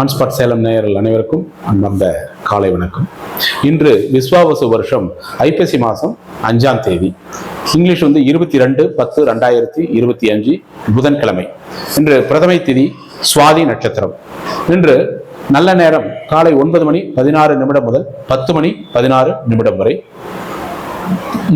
ஆன்ஸ்பாட் சேலம் நேயர்கள் அனைவருக்கும் அந்தந்த காலை வணக்கம். இன்று விஸ்வாவசு வருஷம் ஐப்பசி மாதம் அஞ்சாம் தேதி. இங்கிலீஷ் வந்து இருபத்தி ரெண்டு பத்து ரெண்டாயிரத்தி இருபத்தி அஞ்சு புதன்கிழமை. இன்று பிரதமை திதி சுவாதி நட்சத்திரம். இன்று நல்ல நேரம் காலை ஒன்பது மணி பதினாறு நிமிடம் முதல் பத்து மணி பதினாறு நிமிடம் வரை.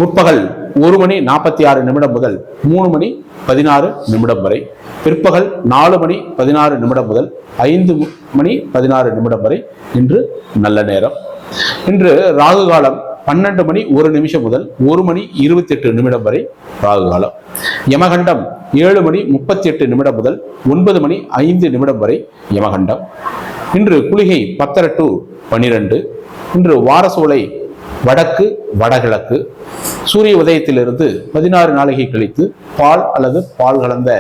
முற்பகல் ஒரு மணி நாற்பத்தி ஆறு நிமிடம் முதல் மூணு மணி பதினாறு நிமிடம் வரை. பிற்பகல் நாலு மணி பதினாறு நிமிடம் முதல் ஐந்து மணி பதினாறு நிமிடம் வரை இன்று நல்ல நேரம். இன்று ராகு காலம் பன்னெண்டு மணி ஒரு நிமிஷம் முதல் ஒரு மணி இருபத்தி எட்டு நிமிடம் வரை ராகு காலம். யமகண்டம் ஏழு மணி முப்பத்தி எட்டு நிமிடம் முதல் ஒன்பது மணி ஐந்து நிமிடம் வரை யமகண்டம். இன்று குளிகை பத்தரை டு பனிரெண்டு. இன்று வாரசோலை வடக்கு வடகிழக்கு. சூரிய உதயத்திலிருந்து பதினாறு நாளிகை கழித்து பால் அல்லது பால் கலந்த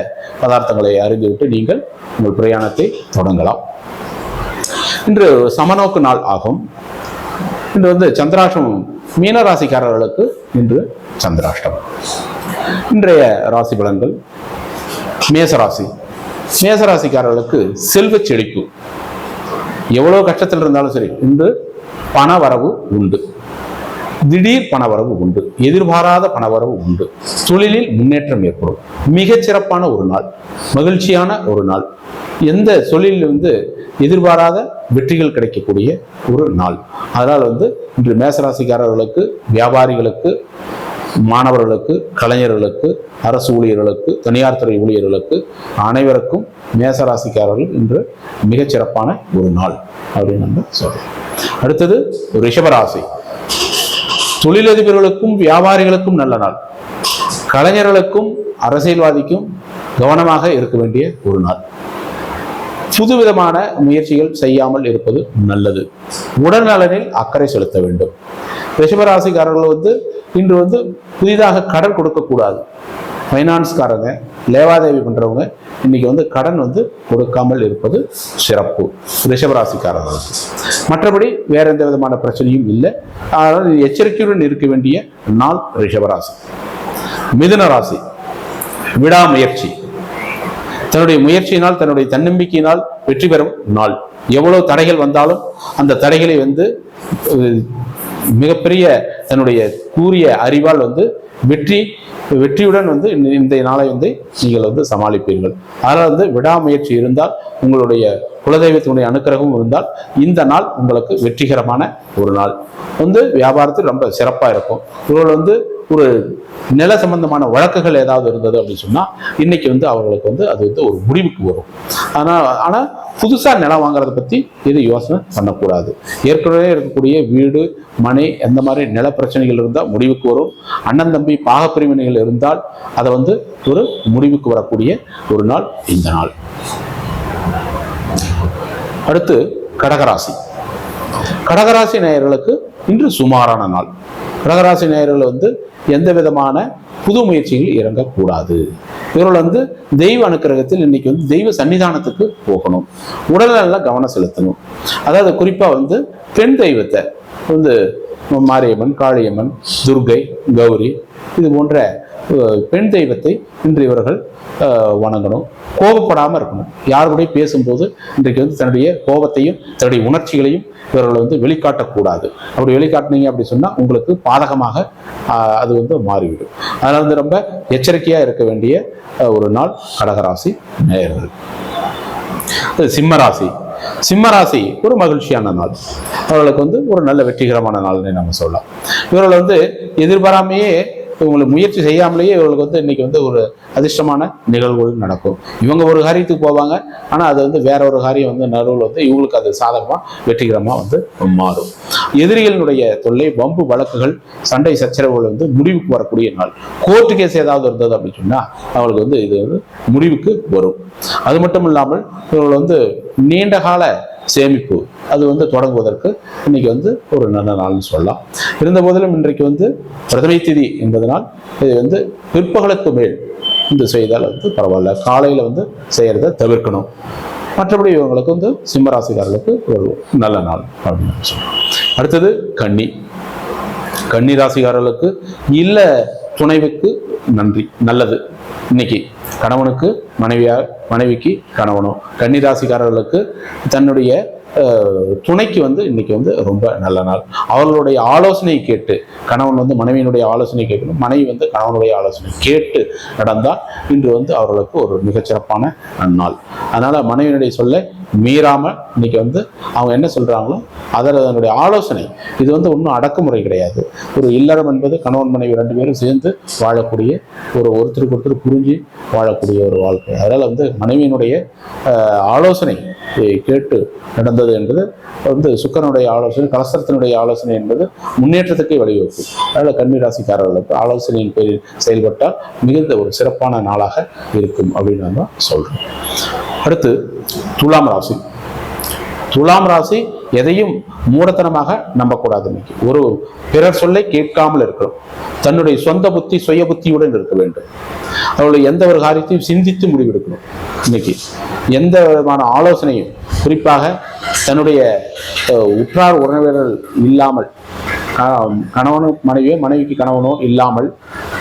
பதார்த்தங்களை அறிந்துவிட்டு நீங்கள் உங்கள் பிரயாணத்தை தொடங்கலாம். இன்று சமநோக்கு நாள் ஆகும். இன்று வந்து சந்திராஷ்டமம். மீன ராசிக்காரர்களுக்கு இன்று சந்திராஷ்டமம். இன்றைய ராசி பலன்கள். மேசராசி மேசராசிக்காரர்களுக்கு செல்வ செழிப்பு. எவ்வளோ கஷ்டத்தில் இருந்தாலும் சரி இன்று பண வரவு உண்டு. திடீர் பணவரவு உண்டு. எதிர்பாராத பணவரவு உண்டு. தொழிலில் முன்னேற்றம் ஏற்படும். மிகச் சிறப்பான ஒரு நாள். மகிழ்ச்சியான ஒரு நாள். எந்த தொழிலில் வந்து எதிர்பாராத வெற்றிகள் கிடைக்கக்கூடிய ஒரு நாள். அதனால் வந்து இன்று மேசராசிக்காரர்களுக்கு வியாபாரிகளுக்கு மாணவர்களுக்கு கலைஞர்களுக்கு அரசு ஊழியர்களுக்கு தனியார் துறை ஊழியர்களுக்கு அனைவருக்கும் மேசராசிக்காரர்கள் இன்று மிகச்சிறப்பான ஒரு நாள் அப்படின்னு நம்ம சொல்றோம். அடுத்தது ரிஷபராசி. தொழிலதிபர்களுக்கும் வியாபாரிகளுக்கும் நல்ல நாள். கலைஞர்களுக்கும் அரசியல்வாதிக்கும் கவனமாக இருக்க வேண்டிய ஒரு நாள். புதுவிதமான முயற்சிகள் செய்யாமல் இருப்பது நல்லது. உடல்நலனில் அக்கறை செலுத்த வேண்டும். ரிஷபராசிக்காரர்கள் வந்து இன்று வந்து புதிதாக கடன் கொடுக்கக்கூடாது. ஃபைனான்ஸ்காரங்க லேவாதேவி பண்ணுறவங்க இன்னைக்கு வந்து கடன் வந்து கொடுக்காமல் இருப்பது சிறப்பு. ரிஷபராசிக்காரர்களுக்கு மற்றபடி வேற எந்த விதமான பிரச்சனையும் இல்லை. அதனால் எச்சரிக்கையுடன் இருக்க வேண்டிய நாள் ரிஷபராசி. மிதுன ராசி. விடாமுயற்சி. தன்னுடைய முயற்சியினால் தன்னுடைய தன்னம்பிக்கையினால் வெற்றி பெறும் நாள். எவ்வளோ தடைகள் வந்தாலும் அந்த தடைகளை வந்து மிகப்பெரிய தன்னுடைய கூறிய அறிவால் வந்து வெற்றி வெற்றியுடன் வந்து இந்த- இந்த நாளை வந்து நீங்கள் வந்து சமாளிப்பீர்கள். அதனால் வந்து விடாமுயற்சி இருந்தால் உங்களுடைய குலதெய்வத்தினுடைய அனுக்கிரகம் இருந்தால் இந்த நாள் உங்களுக்கு வெற்றிகரமான ஒரு நாள். வந்து வியாபாரத்தில் ரொம்ப சிறப்பாக இருக்கும். இவர்கள் வந்து ஒரு நில சம்பந்தமான வழக்குகள் ஏதாவது இருந்தது அப்படின்னு சொன்னால் இன்னைக்கு வந்து அவர்களுக்கு வந்து அது வந்து ஒரு முடிவுக்கு வரும். ஆனால் ஆனால் புதுசாக நிலம் வாங்குறத பற்றி இது யோசனை பண்ணக்கூடாது. ஏற்கனவே இருக்கக்கூடிய வீடு மனை எந்த மாதிரி நில பிரச்சனைகள் இருந்தால் முடிவுக்கு வரும். அண்ணன் தம்பி பாகப்பிரிவினைகள் இருந்தால் அதை வந்து ஒரு முடிவுக்கு வரக்கூடிய ஒரு நாள் இந்த நாள். அடுத்து கடகராசி. கடகராசி நேயர்களுக்கு இன்று சுமாரான நாள். கடகராசி நேயர்கள் வந்து எந்த விதமான புது முயற்சிகள் இறங்கக்கூடாது. இவர்கள் வந்து தெய்வ அனுக்கிரகத்தில் இன்னைக்கு வந்து தெய்வ சன்னிதானத்துக்கு போகணும். உடல்நல கவனம் செலுத்தணும். அதாவது குறிப்பாக வந்து பெண் தெய்வத்தை வந்து மாரியம்மன் காளியம்மன் துர்கை கௌரி இது போன்ற பெண் தெய்வத்தை இன்று இவர்கள் வணங்கணும். கோபப்படாமல் இருக்கணும். யார் பேசும்போது இன்றைக்கு வந்து தன்னுடைய கோபத்தையும் தன்னுடைய உணர்ச்சிகளையும் இவர்கள் வந்து வெளிக்காட்டக்கூடாது. அப்படி வெளிக்காட்டினீங்க அப்படி சொன்னால் உங்களுக்கு பாதகமாக அது வந்து மாறிவிடும். அதனால் வந்து ரொம்ப எச்சரிக்கையாக இருக்க வேண்டிய ஒரு நாள் கடகராசி நேயர்கள். சிம்மராசி. சிம்மராசி ஒரு மகிழ்ச்சியான நாள். அவர்களுக்கு வந்து ஒரு நல்ல வெற்றிகரமான நாள்னு நம்ம சொல்லலாம். இவர்கள் வந்து எதிர்பாராமையே இவங்களுக்கு முயற்சி செய்யாமலேயே இவங்களுக்கு வந்து இன்னைக்கு வந்து ஒரு அதிர்ஷ்டமான நிகழ்வுகள் நடக்கும். இவங்க ஒரு காரியத்துக்கு போவாங்க. ஆனால் அது வந்து வேற ஒரு காரியம் வந்து நடுவில் வந்து இவங்களுக்கு அது சாதகமாக வெற்றிகரமாக வந்து மாறும். எதிரிகளினுடைய தொல்லை வம்பு வழக்குகள் சண்டை சச்சரவுகள் வந்து முடிவுக்கு வரக்கூடிய நாள். கோர்ட்டு கேஸ் ஏதாவது இருந்தது அப்படின்னு சொன்னால் அவங்களுக்கு வந்து இது வந்து முடிவுக்கு வரும். அது மட்டும் இல்லாமல் இவர்கள் வந்து நீண்ட கால சேமிப்பு. அது வந்து தொடங்குவதற்கு இன்னைக்கு வந்து ஒரு நல்ல நாள்னு சொல்லலாம். இருந்த போதிலும் இன்றைக்கு வந்து பிரதமை திதி என்பதனால் இது வந்து பிற்பகலுக்கு மேல் இந்த செய்தால் வந்து பரவாயில்ல. காலையில் வந்து செய்கிறத தவிர்க்கணும். மற்றபடி இவங்களுக்கு வந்து சிம்மராசிக்காரர்களுக்கு ஒரு நல்ல நாள் அப்படின்னு சொல்லலாம் அடுத்தது கன்னி. கன்னி ராசிக்காரர்களுக்கு இல்லை துணைவுக்கு நன்றி. நல்லது. இன்னைக்கு கணவனுக்கு மனைவியாக மனைவிக்கு கணவனும். கன்னிராசிக்காரர்களுக்கு தன்னுடைய துணைக்கு வந்து இன்னைக்கு வந்து ரொம்ப நல்ல நாள். அவர்களுடைய ஆலோசனை கேட்டு கணவன் வந்து மனைவியினுடைய ஆலோசனை கேட்கணும். மனைவி வந்து கணவனுடைய ஆலோசனை கேட்டு நடந்தால் இன்று வந்து அவர்களுக்கு ஒரு மிகச்சிறப்பான நாள். அதனால மனைவியினுடைய சொல்ல மீறாம இன்னைக்கு வந்து அவங்க என்ன சொல்றாங்களோ அதில் அதனுடைய ஆலோசனை. இது வந்து ஒன்றும் அடக்குமுறை கிடையாது. ஒரு இல்லறம் என்பது கணவன் மனைவி ரெண்டு பேரும் சேர்ந்து வாழக்கூடிய ஒரு ஒருத்தருக்கு ஒருத்தர் புரிஞ்சு வாழக்கூடிய ஒரு வாழ்க்கை. அதனால வந்து மனைவியினுடைய ஆலோசனை கேட்டு நடந்தது என்பது வந்து சுக்கரனுடைய ஆலோசனை கலசரத்தினுடைய ஆலோசனை என்பது முன்னேற்றத்துக்கே வழிவகுக்கும். அதனால கன்னிராசிக்காரர்களுக்கு ஆலோசனையின் பேரில் செயல்பட்டால் மிகுந்த ஒரு சிறப்பான நாளாக இருக்கும் அப்படின்னு நம்ம சொல்றோம் அடுத்து துலாம் ராசி. துலாம் ராசி எதையும் மூடத்தனமாக நம்பக்கூடாது இன்னைக்கு. ஒரு பிறர் சொல்லை கேட்காமல் இருக்கிறோம் தன்னுடைய சொந்த புத்தி சுய புத்தியுடன் இருக்க வேண்டும். அவருடைய எந்த ஒரு காரியத்தையும் சிந்தித்து முடிவெடுக்கணும். இன்னைக்கு எந்த விதமான ஆலோசனையும் குறிப்பாக தன்னுடைய அஹ், உற்றார் உறவினர்கள் இல்லாமல் க- மனைவியோ மனைவிக்கு கணவனோ இல்லாமல்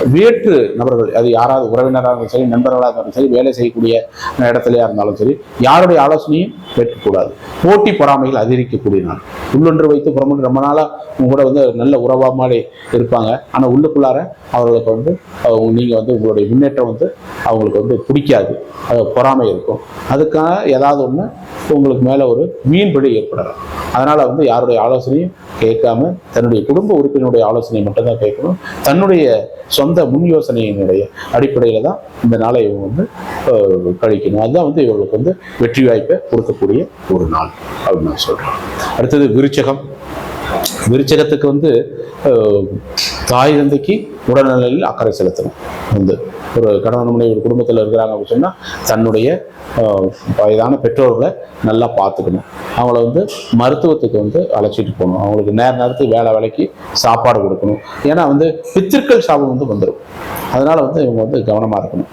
வேற்று நபர்கள் அது யாராவது உறவினராக இருந்தாலும் சரி நண்பர்களாக இருந்தாலும் சரி வேலை செய்யக்கூடிய இடத்துலையா இருந்தாலும் சரி யாருடைய ஆலோசனையும் கேட்கக்கூடாது. போட்டி பொறாமைகள் அதிகரிக்கக்கூடிய நாள். உள்ளொன்று வைத்து புறமொன்று ரொம்ப நாளாக உங்க கூட வந்து நல்ல உறவா மாதிரி இருப்பாங்க. ஆனால் உள்ளுக்குள்ளார அவர்களுக்கு வந்து அவங்க- வந்து உங்களுடைய முன்னேற்றம் வந்து அவங்களுக்கு வந்து பிடிக்காது. அது பொறாமை இருக்கும். அதுக்காக ஏதாவது ஒன்று உங்களுக்கு மேலே ஒரு மீன்பிடி ஏற்படலாம். அதனால் வந்து யாருடைய ஆலோசனையும் கேட்காம தன்னுடைய குடும்ப உறுப்பினுடைய ஆலோசனை மட்டும்தான் கேட்கணும். தன்னுடைய சொந்த முன் யோசனையினுடைய அடிப்படையில தான் இந்த நாளை இவங்க வந்து கழிக்கணும். அதுதான் வந்து இவர்களுக்கு வந்து வெற்றி வாய்ப்பை கொடுக்கக்கூடிய ஒரு நாள் அப்படின்னு நான் சொல்றேன். அடுத்தது விருச்சகம். விருச்சகத்துக்கு வந்து தாய் தந்தைக்கு உடல்நிலையில் அக்கறை செலுத்தணும். வந்து ஒரு கணவன் மனைவி ஒரு குடும்பத்தில் இருக்கிறாங்க அப்படின்னு சொன்னால் தன்னுடைய வயதான பெற்றோர்களை நல்லா பார்த்துக்கணும். அவங்கள வந்து மருத்துவத்துக்கு வந்து அழைச்சிட்டு போகணும். அவங்களுக்கு நேர நேரத்துக்கு வேலை வேலைக்கு சாப்பாடு கொடுக்கணும். ஏன்னா வந்து பித்திருக்கள் சாபம் வந்து வந்துடும் அதனால் வந்து இவங்க வந்து கவனமாக இருக்கணும்.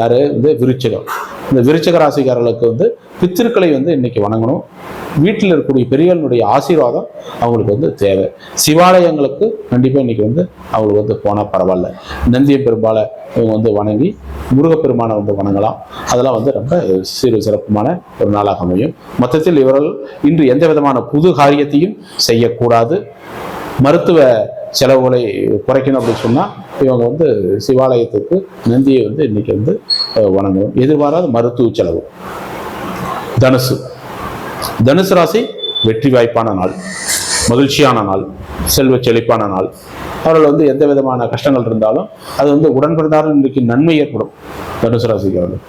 யார்? வந்து விருச்சகம். இந்த விருச்சக ராசிக்காரர்களுக்கு வந்து பித்திருக்களை வந்து இன்னைக்கு வணங்கணும். வீட்டில் இருக்கக்கூடிய பெரியவர்களுடைய ஆசீர்வாதம் அவங்களுக்கு வந்து தேவை. சிவாலயங்களுக்கு கண்டிப்பாக இன்னைக்கு வந்து அவங்களுக்கு வந்து போனால் பரவாயில்ல. நந்திய பெருமாளை இவங்க வந்து வணங்கி முருகப்பெருமானை வந்து வணங்கலாம். அதெல்லாம் வந்து ரொம்ப சிறு சிறப்புமான ஒரு நாளாக அமையும். மொத்தத்தில் இவர்கள் இன்று எந்த விதமான புது காரியத்தையும் செய்யக்கூடாது. மருத்துவ செலவுகளை குறைக்கணும் அப்படின்னு சொன்னால் இவங்க வந்து சிவாலயத்துக்கு நந்தியை வந்து இன்னைக்கு வந்து வணங்கணும். எதிர்பாராத மருத்துவ செலவு. தனுசு. தனுசு ராசி வெற்றி வாய்ப்பான நாள். மகிழ்ச்சியான நாள். செல்வ செழிப்பான நாள். அவர்கள் வந்து எந்த விதமான கஷ்டங்கள் இருந்தாலும் அது வந்து உடன்பிறந்தாலும் இன்றைக்கு நன்மை ஏற்படும் தனுசு ராசிக்காரர்கள்.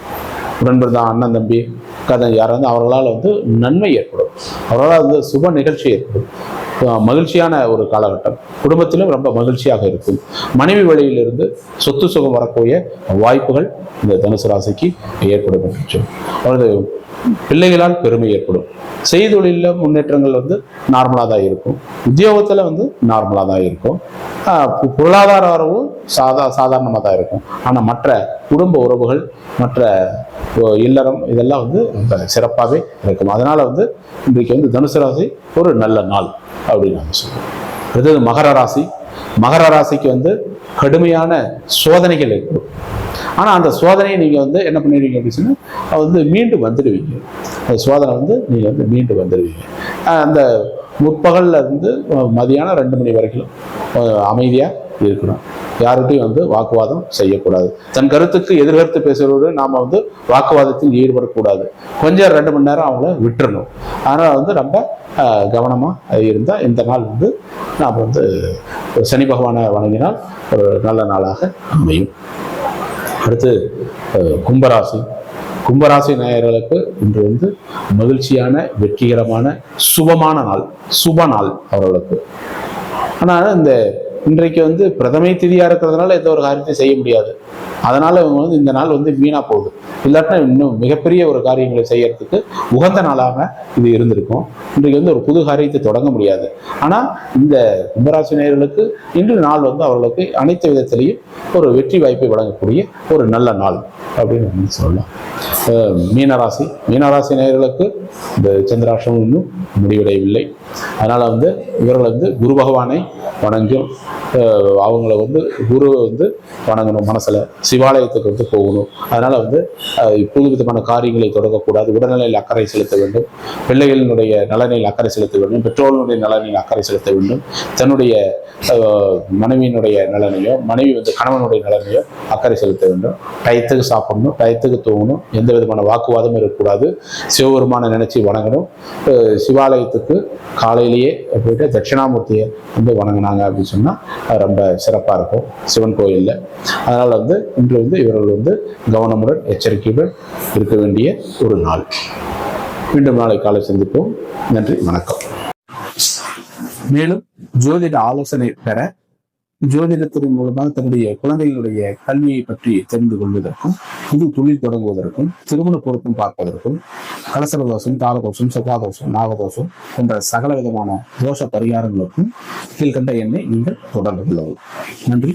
உடன்பிறந்த அண்ணன் தம்பி கதை யாராவது அவர்களால் வந்து நன்மை ஏற்படும். அவர்களால் வந்து சுப நிகழ்ச்சி ஏற்படும். மகிழ்ச்சியான ஒரு காலகட்டம். குடும்பத்திலும் ரொம்ப மகிழ்ச்சியாக இருக்கும். மனைவி வழியிலிருந்து சொத்து சுகம் வரக்கூடிய வாய்ப்புகள் இந்த தனுசு ராசிக்கு ஏற்படும் என்று. அவரது பிள்ளைகளால் பெருமை ஏற்படும். செய்தொழிலில் முன்னேற்றங்கள் வந்து நார்மலாக தான் இருக்கும். உத்தியோகத்தில் வந்து நார்மலாக தான் இருக்கும். பொருளாதார வரவு சாதா சாதாரணமாக தான் இருக்கும். ஆனால் மற்ற குடும்ப உறவுகள் மற்ற இல்லறம் இதெல்லாம் வந்து ரொம்ப சிறப்பாகவே இருக்கும். அதனால் வந்து இன்றைக்கு வந்து தனுசு ராசி ஒரு நல்ல நாள். அப்படின்னு நம்ம சொல்லுவோம் அடுத்தது மகர ராசி. மகர ராசிக்கு வந்து கடுமையான சோதனைகள் ஏற்படும். ஆனால் அந்த சோதனையை நீங்கள் வந்து என்ன பண்ணிடுவீங்க அப்படின்னு சொன்னா, அது வந்து மீண்டும் வந்துடுவீங்க. அந்த சோதனை வந்து நீங்கள் வந்து மீண்டும் வந்துடுவீங்க. அந்த முற்பகலில் இருந்து மதியானம் ரெண்டு மணி வரைக்கும் அமைதியாக இருக்கணும். யார்கிட்டையும் வந்து வாக்குவாதம் செய்யக்கூடாது. தன் கருத்துக்கு எதிர்கருத்து பேசுகிறவர்கள் நாம் வந்து வாக்குவாதத்தில் ஈடுபடக்கூடாது. கொஞ்சம் ரெண்டு மணி நேரம் அவங்கள விட்டுறணும். அதனால் வந்து ரொம்ப கவனமாக இருந்தால் இந்த நாள் வந்து நாம் வந்து சனி பகவானை வணங்கினால் ஒரு நல்ல நாளாக அமையும். அடுத்து கும்பராசி. கும்பராசி நேயர்களுக்கு இன்று வந்து மகிழ்ச்சியான வெற்றிகரமான சுபமான நாள். சுப நாள் அவர்களுக்கு. ஆனால் இந்த இன்றைக்கு வந்து பிரதமை திதியா இருக்கிறதுனால எந்த ஒரு காரியத்தையும் செய்ய முடியாது. அதனால இவங்க வந்து இந்த நாள் வந்து வீணா போகுது. இல்லாட்டினா இன்னும் மிகப்பெரிய ஒரு காரியங்களை செய்யறதுக்கு உகந்த நாளாக இது இருந்திருக்கும். இன்றைக்கு வந்து ஒரு புது காரியத்தை தொடங்க முடியாது. ஆனா இந்த கும்பராசி நேர்களுக்கு இன்று நாள் வந்து அவர்களுக்கு அனைத்து விதத்திலையும் ஒரு வெற்றி வாய்ப்பை வழங்கக்கூடிய ஒரு நல்ல நாள் அப்படின்னு வந்து சொல்லலாம். மீனராசி மீனராசி நேர்களுக்கு இந்த சந்திராஷ்டிரமம் இன்னும் முடிவடையவில்லை. அதனால வந்து இவர்கள் வந்து குரு பகவானை வணங்கும். அவங்கள வந்து குருவை வந்து வணங்கணும் மனசில் சிவாலயத்துக்கு வந்து போகணும். அதனால் வந்து புது விதமான காரியங்களை தொடங்கக்கூடாது. உடல்நிலையில் அக்கறை செலுத்த வேண்டும். பிள்ளைகளினுடைய நலனில் அக்கறை செலுத்த வேண்டும். பெற்றோர்களுடைய நலனில் அக்கறை செலுத்த வேண்டும். தன்னுடைய மனைவியினுடைய நலனையோ மனைவி வந்து கணவனுடைய நலனையோ அக்கறை செலுத்த வேண்டும். டயத்துக்கு சாப்பிடணும் டயத்துக்கு தூங்கணும். எந்த விதமான வாக்குவாதமும் இருக்கக்கூடாது. சிவபெருமான நினைச்சு வணங்கணும். சிவாலயத்துக்கு காலையிலேயே போயிட்டு தட்சிணாமூர்த்தியை வந்து வணங்கினாங்க அப்படின்னு சொன்னால் ரொம்ப சிறப்பாக இருக்கும். சிவன் கோயிலில். அதனால் வந்து இன்று வந்து இவர்கள் வந்து கவனமுடன் எச்சரிக்கையுடன் இருக்க வேண்டிய ஒரு நாள். மீண்டும் நாளை காலை சந்திப்போம். நன்றி வணக்கம். மேலும் ஜோதிட ஆலோசனை பெற ஜோதிடத்தின் மூலமாக தன்னுடைய குழந்தைகளுடைய கல்வியை பற்றி தெரிந்து கொள்வதற்கும் புது தொழில் தொடங்குவதற்கும் திருமண பொருத்தம் பார்ப்பதற்கும் கலசர தோஷம் தாளதோஷம் செவ்வாதோஷம் நாகதோஷம் போன்ற சகல விதமான தோஷ பரிகாரங்களுக்கும் கீழ்கண்ட எண்ணை நீங்கள் தொடர்பு கொள்ளவும் நன்றி.